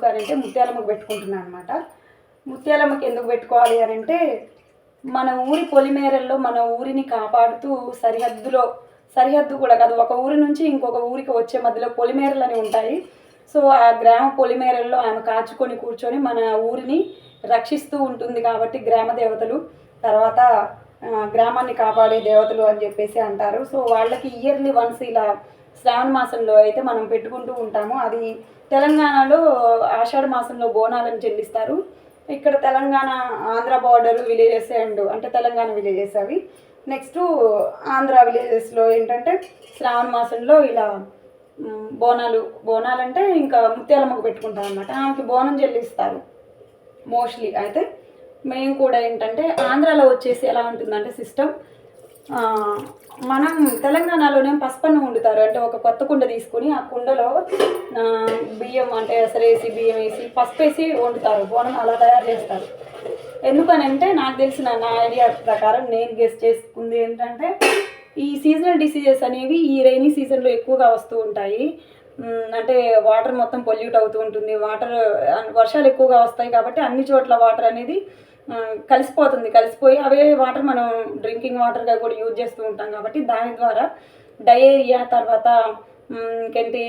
ఎందుకు అని అంటే ముత్యాలమ్మకు పెట్టుకుంటున్నాను అనమాట ముత్యాలమ్మకి ఎందుకు పెట్టుకోవాలి అని అంటే మన ఊరి పొలిమేరల్లో మన ఊరిని కాపాడుతూ సరిహద్దులో సరిహద్దు కూడా కాదు ఒక ఊరి నుంచి ఇంకొక ఊరికి వచ్చే మధ్యలో పొలిమేరలు అని ఉంటాయి. సో ఆ గ్రామ పొలిమేరల్లో ఆమె కాచుకొని కూర్చొని మన ఊరిని రక్షిస్తూ ఉంటుంది కాబట్టి గ్రామ దేవతలు. తర్వాత గ్రామాన్ని కాపాడే దేవతలు అని చెప్పేసి అంటారు. సో వాళ్ళకి ఇయర్లీ వన్స్ ఇలా శ్రావణ మాసంలో అయితే మనం పెట్టుకుంటూ ఉంటాము. అది తెలంగాణలో ఆషాఢ మాసంలో బోనాలను చెల్లిస్తారు. ఇక్కడ Telangana Andhra border villages and అంటే తెలంగాణ విలేజెస్ అవి. నెక్స్ట్ ఆంధ్ర విలేజెస్లో ఏంటంటే శ్రావణ మాసంలో ఇలా బోనాలు బోనాలు అంటే ఇంకా ముత్యాలమ్మకు పెట్టుకుంటాం అనమాట ఆమెకి బోనం చెల్లిస్తారు మోస్ట్లీ అయితే మేము కూడా ఏంటంటే ఆంధ్రాలో వచ్చేసి ఎలా ఉంటుందంటే సిస్టమ్ మనం తెలంగాణలోనే పసుపన్నం వండుతారు. అంటే ఒక కొత్త కుండ తీసుకొని ఆ కుండలో బియ్యం అంటే ఎసరేసి బియ్యం వేసి పసుపు వేసి వండుతారు. బోనం అలా తయారు చేస్తారు. ఎందుకనంటే నాకు తెలిసిన నా ఐడియా ప్రకారం నేను గెస్ట్ చేసుకుంది ఏంటంటే ఈ సీజనల్ డిసీజెస్ అనేవి ఈ రైనీ సీజన్లో ఎక్కువగా వస్తూ ఉంటాయి. అంటే వాటర్ మొత్తం పొల్యూట్ అవుతూ ఉంటుంది. వాటర్ వర్షాలు ఎక్కువగా వస్తాయి కాబట్టి అన్ని చోట్ల వాటర్ అనేది కలిసిపోతుంది. కలిసిపోయి అవే వాటర్ మనం డ్రింకింగ్ వాటర్గా కూడా యూజ్ చేస్తూ ఉంటాం కాబట్టి దాని ద్వారా డయేరియా తర్వాత ఇంకేంటి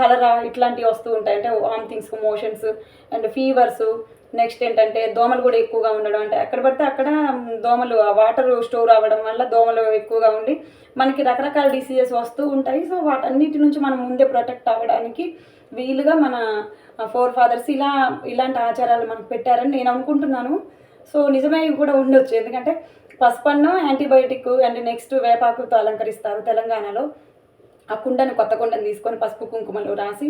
కలరా ఇట్లాంటివి వస్తూ ఉంటాయి. అంటే vomitings motions and fevers next ఏంటంటే దోమలు కూడా ఎక్కువగా ఉండడం అంటే ఎక్కడ పడితే అక్కడ దోమలు ఆ వాటర్ స్టోర్ అవ్వడం వల్ల దోమలు ఎక్కువగా ఉండి మనకి రకరకాల డిసీజెస్ వస్తూ ఉంటాయి. సో వాటన్నిటి నుంచి మనం ముందే ప్రొటెక్ట్ అవ్వడానికి వీలుగా మన ఫోర్ ఫాదర్స్ ఇలా ఇలాంటి ఆచారాలు మనకు పెట్టారని నేను అనుకుంటున్నాను. సో నిజమే కూడా ఉండొచ్చు. ఎందుకంటే పసుపన్నం యాంటీబయోటిక్ అండ్ నెక్స్ట్ వేపాకుతో అలంకరిస్తారు తెలంగాణలో. ఆ కుండను కొత్త కుండను తీసుకొని పసుపు కుంకుమలు రాసి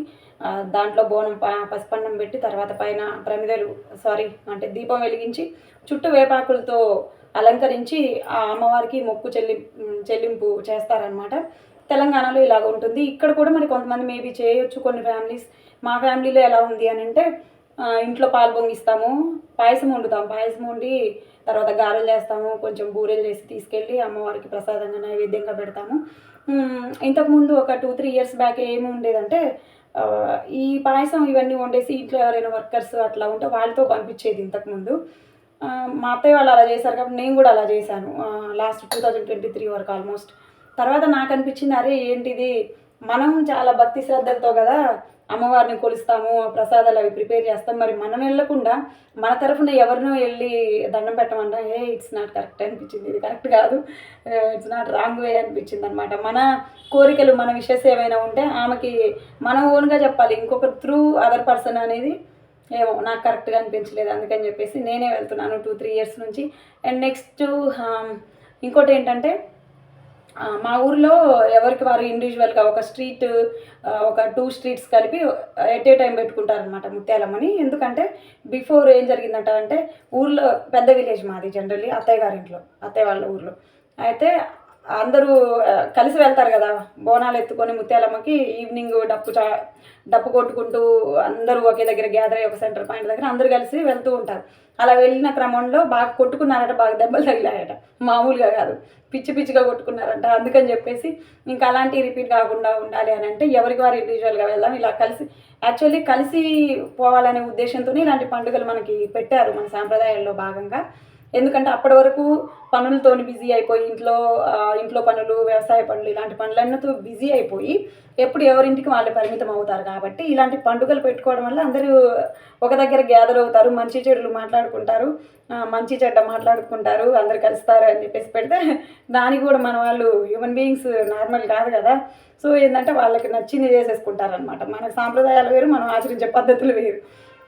దాంట్లో బోనం ప- పసుపన్నం పెట్టి తర్వాత పైన ప్రమిదలు సారీ అంటే దీపం వెలిగించి చుట్టూ వేపాకులతో అలంకరించి ఆ అమ్మవారికి మొక్కు చెల్లి చెల్లింపు చేస్తారనమాట తెలంగాణలో ఇలాగ ఉంటుంది. ఇక్కడ కూడా మరి కొంతమంది మేబీ చేయొచ్చు కొన్ని ఫ్యామిలీస్. మా ఫ్యామిలీలో ఎలా ఉంది అని అంటే ఇంట్లో పాలు పొంగిస్తాము పాయసం వండుతాం. పాయసం వండి తర్వాత గారెలు చేస్తాము కొంచెం బూరెలు చేసి తీసుకెళ్ళి అమ్మవారికి ప్రసాదంగా నైవేద్యంగా పెడతాము. ఇంతకుముందు ఒక టూ త్రీ ఇయర్స్ బ్యాక్ ఏమి ఉండేదంటే ఈ పాయసం ఇవన్నీ వండేసి ఇంట్లో ఎవరైనా వర్కర్స్ అట్లా ఉంటే వాళ్ళతో పంపించేది ఇంతకుముందు మా అత్తయ్య వాళ్ళు అలా చేశారు కాబట్టి నేను కూడా అలా చేశాను. Last two thousand twenty three వరకు ఆల్మోస్ట్ తర్వాత నాకు అనిపించింది అరే ఏంటిది? మనం చాలా భక్తి శ్రద్ధలతో కదా అమ్మవారిని కొలుస్తాము ప్రసాదాలు అవి ప్రిపేర్ చేస్తాం. మరి మనం వెళ్ళకుండా మన తరఫున ఎవరినో వెళ్ళి దండం పెట్టమంటా ఏ ఇట్స్ నాట్ కరెక్ట్ అనిపించింది. ఇది కరెక్ట్ కాదు. ఇట్స్ నాట్ రాంగ్ వే అనిపించింది అనమాట మన కోరికలు మన విషయస్ ఏమైనా ఉంటే ఆమెకి మనం ఓన్గా చెప్పాలి. ఇంకొక త్రూ అదర్ పర్సన్ అనేది ఏమో నాకు కరెక్ట్గా అనిపించలేదు అందుకని చెప్పేసి నేనే వెళ్తున్నాను టూ త్రీ ఇయర్స్ నుంచి. అండ్ నెక్స్ట్ um, ఇంకోటి ఏంటంటే మా ఊర్లో ఎవరికి వారు ఇండివిజువల్గా ఒక స్ట్రీట్ ఒక టూ స్ట్రీట్స్ కలిపి ఎట్ ఏ టైం పెట్టుకుంటారనమాట ముత్యాలమ్మని. ఎందుకంటే బిఫోర్ ఏం జరిగిందంట అంటే ఊర్లో పెద్ద విలేజ్ మాది జనరల్లీ అత్తయ్య గారింట్లో అత్తయ్య వాళ్ళ ఊర్లో. అయితే అందరూ కలిసి వెళ్తారు కదా. బోనాలు ఎత్తుకొని ముత్యాలమ్మకి ఈవినింగ్ డప్పు చా డప్పు కొట్టుకుంటూ అందరూ ఒకే దగ్గర గ్యాదర్ అయ్యి ఒక సెంటర్ పాయింట్ దగ్గర అందరూ కలిసి వెళ్తూ ఉంటారు. అలా వెళ్ళిన క్రమంలో బాగా కొట్టుకున్నారట బాగా దెబ్బలు తగిలాయట. మామూలుగా కాదు. పిచ్చి పిచ్చిగా కొట్టుకున్నారంట. అందుకని చెప్పేసి ఇంకా అలాంటి రిపీట్ కాకుండా ఉండాలి అని అంటే ఎవరికి వారు ఇండివిజువల్గా వెళ్దాం ఇలా కలిసి యాక్చువల్లీ కలిసి పోవాలనే ఉద్దేశంతోనే ఇలాంటి పండుగలు మనకి పెట్టారు మన సాంప్రదాయాల్లో భాగంగా. ఎందుకంటే అప్పటి వరకు పనులతో బిజీ అయిపోయి ఇంట్లో ఇంట్లో పనులు వ్యవసాయ పనులు ఇలాంటి పనులన్నీతో బిజీ అయిపోయి ఎప్పుడు ఎవరింటికి వాళ్ళు పరిమితం అవుతారు కాబట్టి ఇలాంటి పండుగలు పెట్టుకోవడం వల్ల అందరూ ఒక దగ్గర గ్యాదర్ అవుతారు మంచి చెడులు మాట్లాడుకుంటారు మంచి చెడ్డ మాట్లాడుకుంటారు అందరు కలుస్తారు అని చెప్పేసి పెడితే దానికి కూడా మన వాళ్ళు హ్యూమన్ బీయింగ్స్ నార్మల్ కాదు కదా. సో ఏంటంటే వాళ్ళకి నచ్చింది చేసేసుకుంటారనమాట మన సాంప్రదాయాలు వేరు మనం ఆచరించే పద్ధతులు వేరు.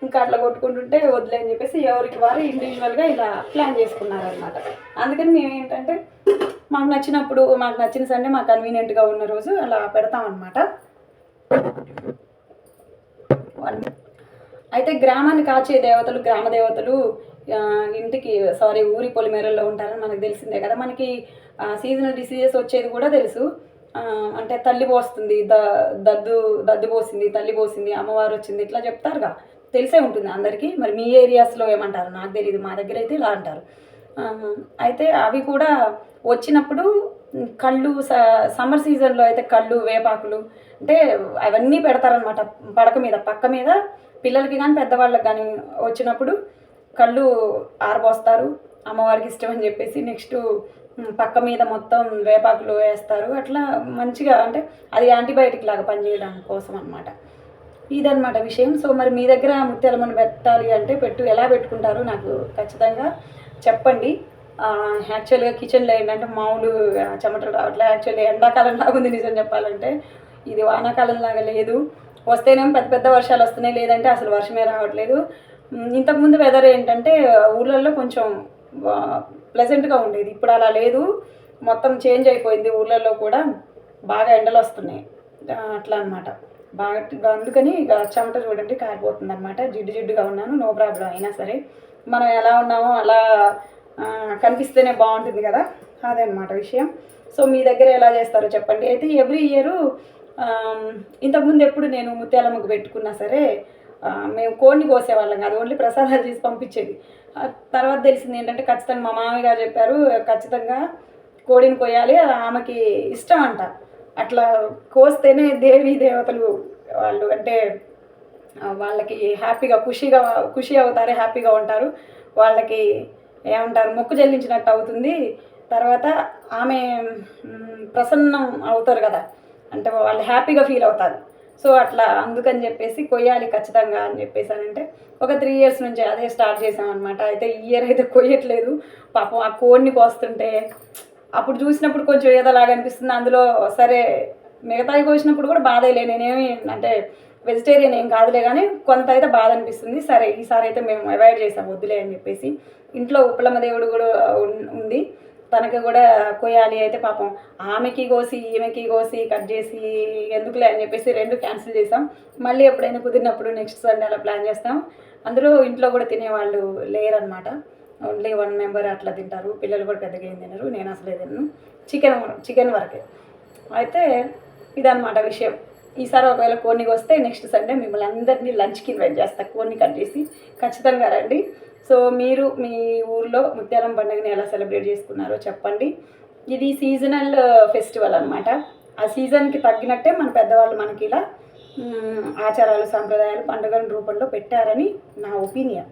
ఇంకా అట్లా కొట్టుకుంటుంటే వద్దులే అని చెప్పేసి ఎవరికి వారు ఇండివిజువల్గా ఇలా ప్లాన్ చేసుకున్నారనమాట అందుకని మేము ఏంటంటే మాకు నచ్చినప్పుడు మాకు నచ్చిన సండే మాకు కన్వీనియంట్గా ఉన్న రోజు అలా పెడతామన్నమాట అయితే గ్రామాన్ని కాచే దేవతలు గ్రామ దేవతలు ఇంటికి సారీ ఊరి పొలిమేరల్లో ఉంటారని మనకు తెలిసిందే కదా. మనకి సీజనల్ డిసీజెస్ వచ్చేది కూడా తెలుసు. అంటే తల్లి పోస్తుంది ద దద్దు దద్దు పోసింది తల్లి పోసింది అమ్మవారు వచ్చింది ఇట్లా చెప్తారుగా. తెలిసే ఉంటుంది అందరికీ. మరి మీ ఏరియాస్లో ఏమంటారు? నాకు తెలియదు మా దగ్గర అయితే ఇలా అంటారు. అయితే అవి కూడా వచ్చినప్పుడు కళ్ళు స- సమ్మర్ సీజన్లో అయితే కళ్ళు వేపాకులు అంటే అవన్నీ పెడతారనమాట పడక మీద పక్క మీద పిల్లలకి కానీ పెద్దవాళ్ళకి కానీ వచ్చినప్పుడు కళ్ళు ఆరబోస్తారు. అమ్మవారికి ఇష్టం అని చెప్పేసి నెక్స్ట్ పక్క మీద మొత్తం వేపాకులు వేస్తారు. అట్లా మంచిగా అంటే అది యాంటీబయాటిక్ లాగా పనిచేయడం కోసం అనమాట ఇదన్నమాట విషయం. సో మరి మీ దగ్గర ముత్యాలమ్మను పెట్టాలి అంటే పెట్టు. ఎలా పెట్టుకుంటారు నాకు ఖచ్చితంగా చెప్పండి. యాక్చువల్గా కిచెన్లో ఏంటంటే మామూలు చెమటలు రావట్లే యాక్చువల్లీ ఎండాకాలం లాగా ఉంది నిజం చెప్పాలంటే. ఇది వానాకాలం లాగా లేదు. వస్తేనేమో పెద్ద పెద్ద వర్షాలు వస్తున్నాయి. లేదంటే అసలు వర్షమే రావట్లేదు. ఇంతకుముందు వెదర్ ఏంటంటే ఊళ్ళల్లో కొంచెం ప్లెజెంట్గా ఉండేది. ఇప్పుడు అలా లేదు. మొత్తం చేంజ్ అయిపోయింది ఊళ్ళల్లో కూడా. బాగా ఎండలు వస్తున్నాయి. అట్లా అన్నమాట. బాగా అందుకని ఇక చెమట చూడండి కారిపోతుంది అనమాట జిడ్డు జిడ్డుగా ఉన్నాను నో ప్రాబ్లం అయినా సరే. మనం ఎలా ఉన్నామో అలా కనిపిస్తేనే బాగుంటుంది కదా. అదే అనమాట విషయం. సో మీ దగ్గర ఎలా చేస్తారో చెప్పండి. అయితే ఎవ్రీ ఇయర్ ఇంతకుముందు ఎప్పుడు నేను ముత్యాలమ్మకు పెట్టుకున్నా సరే మేము కోడిని కోసేవాళ్ళం కాదు. ఓన్లీ ప్రసాదాలు చేసి పంపించేది. తర్వాత తెలిసింది ఏంటంటే ఖచ్చితంగా మా మామయ్య గారు చెప్పారు ఖచ్చితంగా కోడిని కోయాలి అది ఆమెకి ఇష్టం అంట. అట్లా కోస్తేనే దేవి దేవతలు వాళ్ళు అంటే వాళ్ళకి హ్యాపీగా ఖుషిగా ఖుషి అవుతారు హ్యాపీగా ఉంటారు. వాళ్ళకి ఏమంటారు మొక్కు చెల్లించినట్టు అవుతుంది. తర్వాత ఆమె ప్రసన్నం అవుతారు కదా. అంటే వాళ్ళు హ్యాపీగా ఫీల్ అవుతారు. సో అట్లా అందుకని చెప్పేసి కొయ్యాలి ఖచ్చితంగా అని చెప్పేసి అని అంటే ఒక త్రీ ఇయర్స్ నుంచి అదే స్టార్ట్ చేసామన్నమాట. అయితే ఈ ఇయర్ అయితే కొయ్యట్లేదు. పాపం ఆ కోడిని కోస్తుంటే అప్పుడు చూసినప్పుడు కొంచెం ఏదోలాగా అనిపిస్తుంది అందులో సరే మిగతాయి కోసినప్పుడు కూడా బాధలే నేనేమి అంటే వెజిటేరియన్ ఏం కాదులే కానీ కొంత అయితే బాధ అనిపిస్తుంది సరే ఈసారి అయితే మేము అవాయిడ్ చేసాం వద్దులే అని చెప్పేసి. ఇంట్లో ఉప్పలమ్మ దేవుడు కూడా ఉంది. తనకి కూడా కొయ్యాలి అయితే పాపం. ఆమెకి కోసి ఈమెకి కోసి కట్ చేసి ఎందుకులే అని చెప్పేసి రెండు క్యాన్సిల్ చేసాం. మళ్ళీ ఎప్పుడైనా కుదిరినప్పుడు నెక్స్ట్ సండే అలా ప్లాన్ చేస్తాం. అందరూ ఇంట్లో కూడా తినేవాళ్ళు లేరనమాట ఓన్లీ వన్ మెంబర్ అట్లా తింటారు. పిల్లలు కూడా పెద్దగా ఏం తినరు. నేను అసలే తినను. చికెన్ చికెన్ వరకే. అయితే ఇదన్నమాట విషయం. ఈసారి ఒకవేళ కోనికి వస్తే నెక్స్ట్ సండే మిమ్మల్ని అందరినీ లంచ్కి ఇన్వైట్ చేస్తా. కోన్ని కట్ చేసి ఖచ్చితంగా రండి. సో మీరు మీ ఊర్లో ముత్యాలం పండుగని ఎలా సెలబ్రేట్ చేసుకున్నారో చెప్పండి. ఇది సీజనల్ ఫెస్టివల్ అనమాట ఆ సీజన్కి తగ్గినట్టే మన పెద్దవాళ్ళు మనకి ఇలా ఆచారాలు సాంప్రదాయాలు పండుగల రూపంలో పెట్టారని నా ఒపీనియన్.